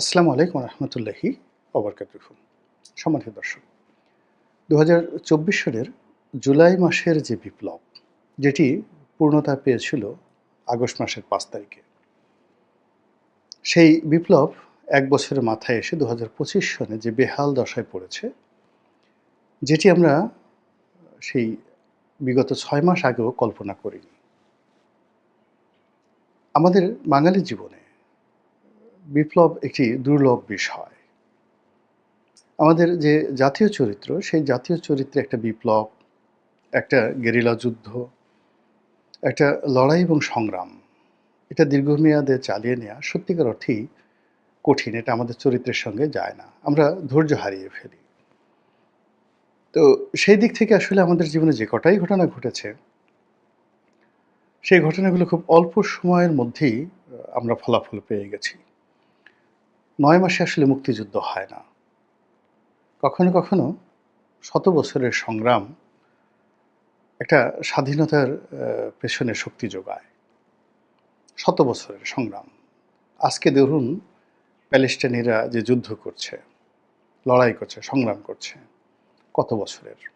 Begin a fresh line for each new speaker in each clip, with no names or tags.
আসসালামু আলাইকুম রহমতুল্লাহি অবরকাতুহ সম্মানিত দর্শক দু সালের জুলাই মাসের যে বিপ্লব, যেটি পূর্ণতা পেয়েছিল আগস্ট মাসের পাঁচ তারিখে, সেই বিপ্লব এক বছরের মাথায় এসে দু হাজার পঁচিশ সনে যে বেহাল দশায় পড়েছে, যেটি আমরা সেই বিগত ছয় মাস আগেও কল্পনা করিনি। আমাদের বাঙালি জীবনে বিপ্লব একটি দুর্লভ বিষয়। আমাদের যে জাতীয় চরিত্র, সেই জাতীয় চরিত্রে একটা বিপ্লব, একটা গেরিলা যুদ্ধ, একটা লড়াই এবং সংগ্রাম, এটা দীর্ঘমেয়াদে চালিয়ে নেওয়া সত্যিকার অর্থেই কঠিন, এটা আমাদের চরিত্রের সঙ্গে যায় না। আমরা ধৈর্য হারিয়ে ফেলি। তো সেই দিক থেকে আসলে আমাদের জীবনে যে কটাই ঘটনা ঘটেছে, সেই ঘটনাগুলো খুব অল্প সময়ের মধ্যেই আমরা ফলাফল পেয়ে গেছি। নয় মাসে আসলে মুক্তিযুদ্ধ হয় না। কখনো কখনো শত বছরের সংগ্রাম একটা স্বাধীনতার পেছনে শক্তি যোগায়। শত বছরের সংগ্রাম। আজকে ধরুন প্যালেস্টাইনিরা যে যুদ্ধ করছে, লড়াই করছে, সংগ্রাম করছে, কত বছরের?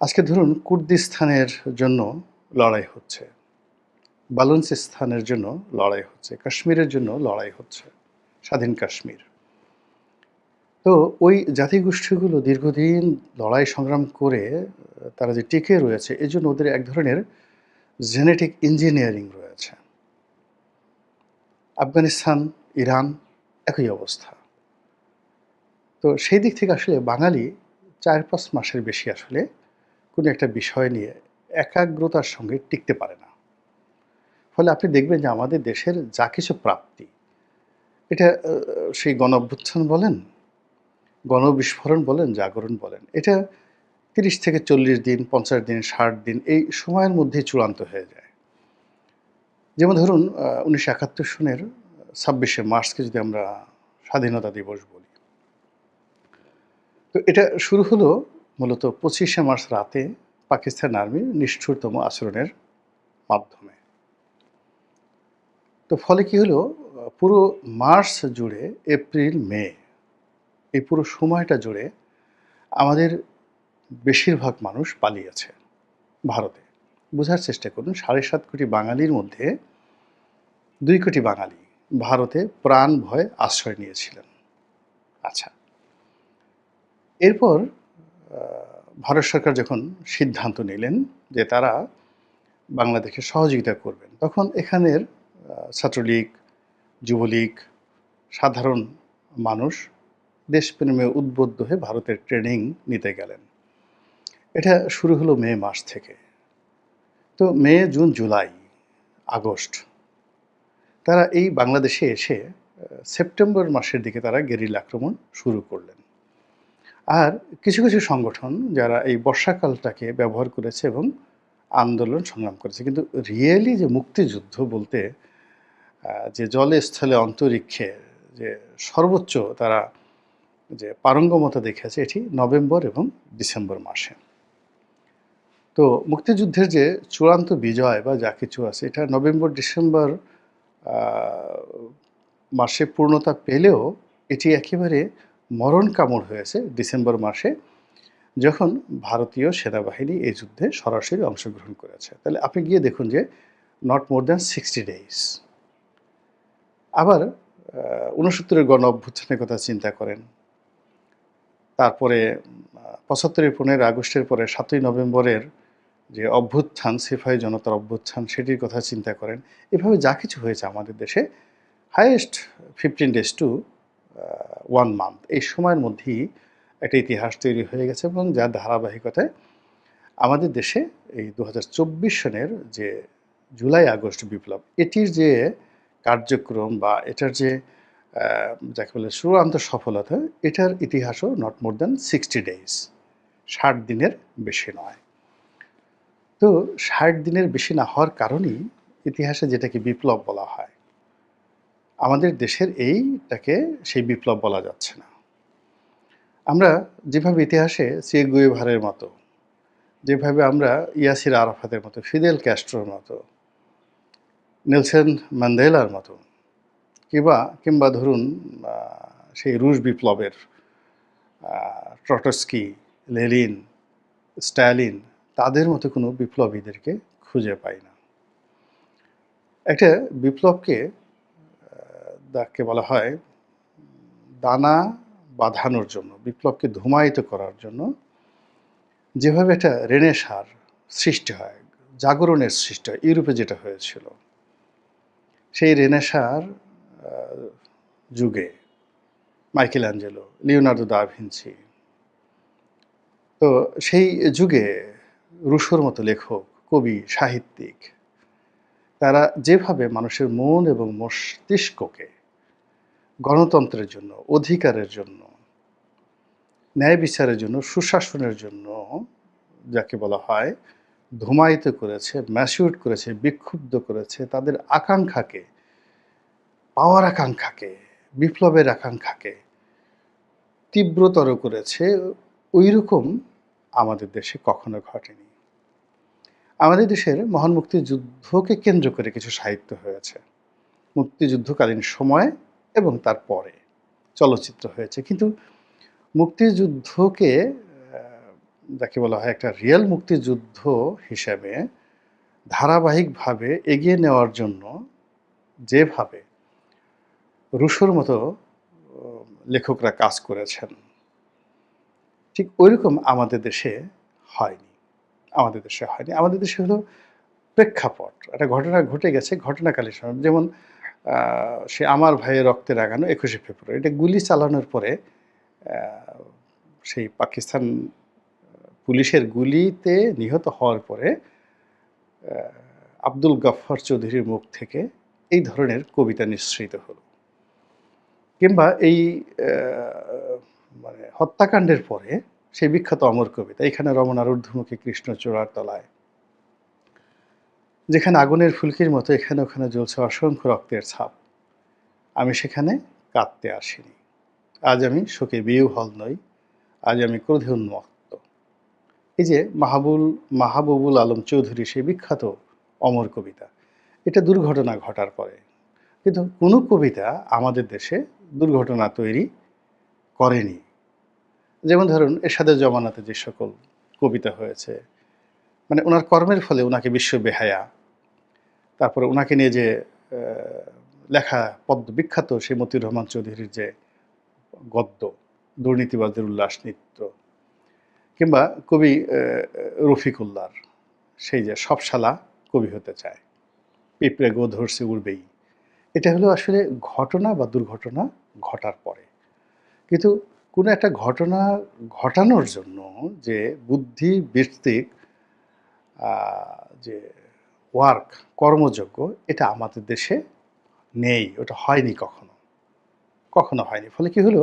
আজকে ধরুন কুর্দিস্তানের জন্য লড়াই হচ্ছে বালুনচিস্তানের জন্য লড়াই হচ্ছে, কাশ্মীরের জন্য লড়াই হচ্ছে। স্বাধীন কাশ্মীর। তো ওই জাতিগোষ্ঠীগুলো দীর্ঘদিন লড়াই সংগ্রাম করে, তারা যে টিকে রয়েছে এই জন্য ওদের এক ধরনের জেনেটিক ইঞ্জিনিয়ারিং রয়েছে। আফগানিস্তান, ইরান একই অবস্থা। তো সেই দিক থেকে আসলে বাঙালি চার পাঁচ মাসের বেশি আসলে কোনো একটা বিষয় নিয়ে একাগ্রতার সঙ্গে টিকতে পারে না। ফলে আপনি দেখবেন যে আমাদের দেশের যা কিছু প্রাপ্তি এটা সেই গণ অভ্যুত্থান বলেন, গণবিস্ফোরণ বলেন, জাগরণ বলেন, এটা তিরিশ থেকে চল্লিশ দিন, পঞ্চাশ দিন, ষাট দিন, এই সময়ের মধ্যেই চূড়ান্ত হয়ে যায়। যেমন ধরুন উনিশশো একাত্তর সনের ছাব্বিশে মার্চকে যদি আমরা স্বাধীনতা দিবস বলি। তো এটা শুরু হলো মূলত পঁচিশে মার্চ রাতে পাকিস্তান আর্মির নিষ্ঠুরতম আচরণের মাধ্যমে। তো ফলে কি হলো? পুরো মার্চ জুড়ে, এপ্রিল, মে, এই পুরো সময়টা জুড়ে আমাদের বেশিরভাগ মানুষ পালিয়েছে ভারতে। বোঝার চেষ্টা করুন, সাড়ে সাত কোটি বাঙালির মধ্যে দুই কোটি বাঙালি ভারতে প্রাণ ভয় আশ্রয় নিয়েছিলেন। আচ্ছা এরপর ভারত সরকার যখন সিদ্ধান্ত নিলেন যে তারা বাংলাদেশে সহযোগিতা করবেন, তখন এখানের ছাত্রলীগ যুবলীগ, সাধারণ মানুষ দেশপ্রেমে উদ্বুদ্ধ হয়ে ভারতের ট্রেনিং নিতে গেলেন। এটা শুরু হলো মে মাস থেকে। তো মে, জুন, জুলাই, আগস্ট, তারা এই বাংলাদেশে এসে সেপ্টেম্বর মাসের দিকে তারা গেরিল আক্রমণ শুরু করলেন। আর কিছু কিছু সংগঠন যারা এই বর্ষাকালটাকে ব্যবহার করেছে এবং আন্দোলন সংগ্রাম করেছে, কিন্তু রিয়েলি যে মুক্তিযুদ্ধ বলতে যে জলে স্থলে অন্তরিক্ষে যে সর্বোচ্চ তারা যে পারঙ্গমতা দেখেছে এটি নভেম্বর এবং ডিসেম্বর মাসে। তো মুক্তিযুদ্ধের যে চূড়ান্ত বিজয় বা যা কিছু আছে, এটা নভেম্বর, ডিসেম্বর মাসে পূর্ণতা পেলেও এটি একেবারে মরণ কামড় হয়েছে ডিসেম্বর মাসে, যখন ভারতীয় সেনাবাহিনী এই যুদ্ধে সরাসরি অংশগ্রহণ করেছে। তাহলে আপনি গিয়ে দেখুন যে not more than sixty days আবার ঊনসত্তরের গণ অভ্যুত্থানের কথা চিন্তা করেন। তারপরে পঁচাত্তরের পনেরো আগস্টের পরে, সাতই নভেম্বরের যে অভ্যুত্থান সিফাই জনতার অভ্যুত্থান, সেটির কথা চিন্তা করেন। এভাবে যা কিছু হয়েছে আমাদের দেশে highest fifteen days to one month এই সময়ের মধ্যেই একটা ইতিহাস তৈরি হয়ে গেছে এবং যার ধারাবাহিকতায় আমাদের দেশে এই দু হাজার চব্বিশ সনের যে জুলাই আগস্ট বিপ্লব, এটির যে কার্যক্রম বা এটার যে যাকে বলে চূড়ান্ত সফলতা, এটার ইতিহাসও not more than sixty days ষাট দিনের বেশি নয়। তো ষাট দিনের বেশি না হওয়ার কারণেই ইতিহাসে যেটাকে বিপ্লব বলা হয়, আমাদের দেশের এইটাকে সেই বিপ্লব বলা যাচ্ছে না। আমরা যেভাবে ইতিহাসে সে গুয়েভারের মতো, যেভাবে আমরা ইয়াসির আরাফাতের মতো, ফিদেল ক্যাস্ট্রোর মতো নেলসন ম্যান্ডেলার মতো। কিংবা কিংবা ধরুন সেই রুশ বিপ্লবের ট্রটস্কি লেলিন স্ট্যালিন, তাদের মতো কোনো বিপ্লবীদেরকে খুঁজে পাই না। একটা বিপ্লবকে যাকে বলা হয় দানা বাঁধানোর জন্য, বিপ্লবকে ধুমায়িত করার জন্য যেভাবে একটা রেনেসার সৃষ্টি হয়, জাগরণের সৃষ্টি হয়, ইউরোপে যেটা হয়েছিল। সেই রেনেসার যুগে Michelangelo Leonardo da Vinci তো সেই যুগে রুশোর মতো লেখক, কবি, সাহিত্যিক, তারা যেভাবে মানুষের মন এবং মস্তিষ্ককে গণতন্ত্রের জন্য, অধিকারের জন্য, ন্যায় বিচারের জন্য, সুশাসনের জন্য, যাকে বলা হয় ধুমায়িত করেছে ম্যাসিউট করেছে, বিক্ষুব্ধ করেছে, তাদের আকাঙ্ক্ষাকে, পাওয়ার আকাঙ্ক্ষাকে, বিপ্লবের আকাঙ্ক্ষাকে তীব্রতর করেছে ওই রকম আমাদের দেশে কখনো ঘটেনি। আমাদের দেশের মহান মুক্তিযুদ্ধকে কেন্দ্র করে কিছু সাহিত্য হয়েছে। মুক্তিযুদ্ধকালীন সময় এবং তার পরে চলচ্চিত্র হয়েছে। কিন্তু মুক্তিযুদ্ধকে যাকে বলা হয় একটা রিয়েল মুক্তিযুদ্ধ হিসাবে ধারাবাহিকভাবে এগিয়ে নেওয়ার জন্য যেভাবে রুশোর মতো লেখকরা কাজ করেছেন, ঠিক ওইরকম আমাদের দেশে হয়নি। আমাদের দেশে হয়নি। আমাদের দেশে হলো প্রেক্ষাপট। একটা ঘটনা ঘটে গেছে ঘটনাকালীন সময়। যেমন সে আমার ভাইয়ের রক্তে রাগানো একুশে ফেব্রুয়ারি। এটা গুলি চালানোর পরে সেই পাকিস্তান পুলিশের গুলিতে নিহত হওয়ার পরে আব্দুল গাফফার চৌধুরীর মুখ থেকে এই ধরনের কবিতা নিঃসৃত হলো। কিংবা এই মানে হত্যাকাণ্ডের পরে সেই বিখ্যাত অমর কবিতা, এখানে রমনার ঊর্ধ্বমুখী কৃষ্ণ চূড়ার তলায়, যেখানে আগুনের ফুলকির মতো এখানে ওখানে জ্বলছে অসংখ্য রক্তের ছাপ। আমি সেখানে কাঁদতে আসিনি। আজ আমি শোকে বিউহল নই। আজ আমি ক্রোধে উন্মত্ত। এই যে মাহবুল, মাহবুবুল আলম চৌধুরী, সেই বিখ্যাত অমর কবিতা, এটা দুর্ঘটনা ঘটার পরে। কিন্তু কোনো কবিতা আমাদের দেশে দুর্ঘটনা তৈরি করেনি। যেমন ধরুন এরশাদের জমানাতে যে সকল কবিতা হয়েছে মানে ওনার কর্মের ফলে ওনাকে বিশ্ব বেহায়া, তারপরে ওনাকে নিয়ে যে লেখা পদ্ম, বিখ্যাত সেই মতিউর রহমান চৌধুরীর যে গদ্য দুর্নীতিবাদের উল্লাস নৃত্য কিংবা কবি রফিকুল্লার সেই যে সবশালা কবি হতে চায়। পিঁপড়ে গো ধরছে উড়বেই। এটা হলো আসলে ঘটনা বা দুর্ঘটনা ঘটার পরে। কিন্তু কোনো একটা ঘটনা ঘটানোর জন্য যে বুদ্ধি ভিত্তিক যে ওয়ার্ক, কর্মযোগ্য, এটা আমাদের দেশে নেই, ওটা হয়নি কখনো। কখনো হয়নি। ফলে কি হলো?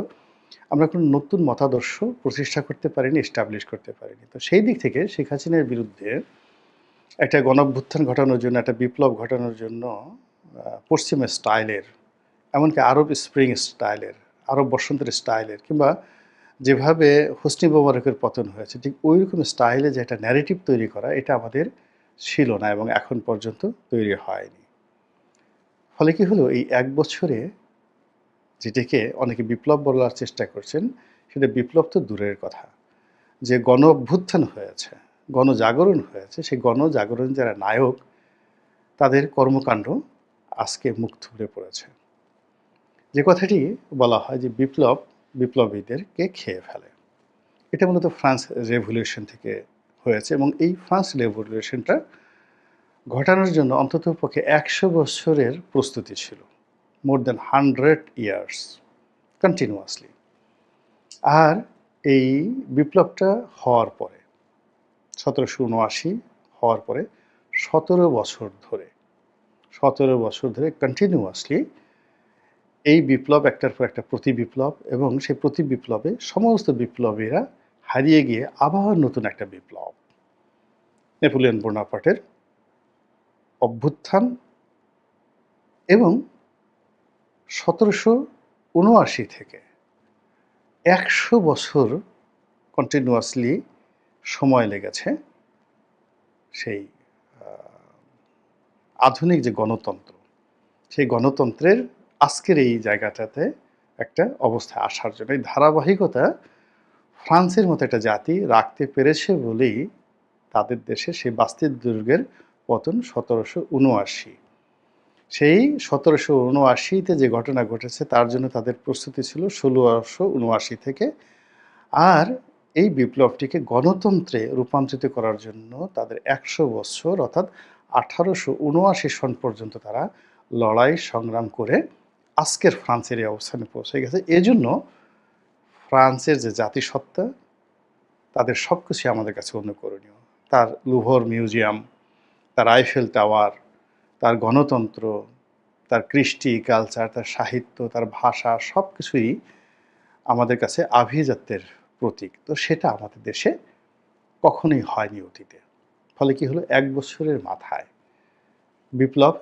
আমরা কোনো নতুন মতাদর্শ প্রতিষ্ঠা করতে পারিনি এস্টাবলিশ করতে পারিনি। তো সেই দিক থেকে শেখ হাসিনার বিরুদ্ধে একটা গণঅভ্যুত্থান ঘটানোর জন্য, একটা বিপ্লব ঘটানোর জন্য পশ্চিমের স্টাইলের, এমনকি আরব স্প্রিং স্টাইলের, আরব বসন্তের স্টাইলের, কিংবা যেভাবে হোসনি মোবারকের পতন হয়েছে, ঠিক ওই রকম স্টাইলে যে একটা ন্যারেটিভ তৈরি করা, এটা আমাদের ছিল না এবং এখন পর্যন্ত তৈরি হয়নি। ফলে কি হলো? এই এক বছরে যেটাকে অনেকে বিপ্লব বলার চেষ্টা করছেন, সেটা বিপ্লব তো দূরের কথা। যে গণ অভ্যুত্থান হয়েছে, গণজাগরণ হয়েছে, সেই গণজাগরণ যারা নায়ক, তাদের কর্মকাণ্ড আজকে মুখ থুবড়ে পড়েছে। যে কথাটি বলা হয় যে বিপ্লব বিপ্লবীদেরকে খেয়ে ফেলে। এটা মূলত ফ্রান্স রেভলিউশন থেকে হয়েছে এবং এই ফ্রান্স রেভলিউশনটা ঘটানোর জন্য অন্তত পক্ষে একশো বছরের প্রস্তুতি ছিল। More than hundred years continuously আর এই বিপ্লবটা হওয়ার পরে, সতেরোশো উনআশি হওয়ার পরে, সতেরো বছর ধরে, সতেরো বছর ধরে কন্টিনিউয়াসলি এই বিপ্লব একটার পর একটা প্রতি বিপ্লব এবং সেই প্রতি বিপ্লবে সমস্ত বিপ্লবীরা হারিয়ে গিয়ে আবার নতুন একটা বিপ্লব। নেপোলিয়ন বোনাপার্টের অভ্যুত্থান এবং সতেরোশো উনআশি থেকে একশো বছর কন্টিনিউয়াসলি সময় লেগেছে সেই আধুনিক যে গণতন্ত্র, সেই গণতন্ত্রের আজকের এই জায়গাটাতে একটা অবস্থায় আসার জন্য, এই ধারাবাহিকতা ফ্রান্সের মতো একটা জাতি রাখতে পেরেছে বলেই তাদের দেশে সেই বাস্তির দুর্গের পতন সতেরোশো উনআশি সেই সতেরোশো উনআশিতে যে ঘটনা ঘটেছে, তার জন্য তাদের প্রস্তুতি ছিল ষোলোশো উনআশি থেকে। আর এই বিপ্লবটিকে গণতন্ত্রে রূপান্তরিত করার জন্য তাদের একশো বছর, অর্থাৎ আঠারোশো উনআশি সন পর্যন্ত তারা লড়াই সংগ্রাম করে আজকের ফ্রান্সের এই অবস্থানে পৌঁছে গেছে। এজন্য ফ্রান্সের যে জাতিসত্তা, তাদের সব কিছুই আমাদের কাছে অনুকরণীয় তার লুভর মিউজিয়াম, তার আইফেল টাওয়ার তার গণতন্ত্র, তার কৃষ্টি কালচার তার সাহিত্য, তার ভাষা সব কিছুই আমাদের কাছে আভিজাত্যের প্রতীক। তো সেটা আমাদের দেশে কখনোই হয়নি অতীতে। ফলে কি হলো? এক বছরের মাথায় বিপ্লব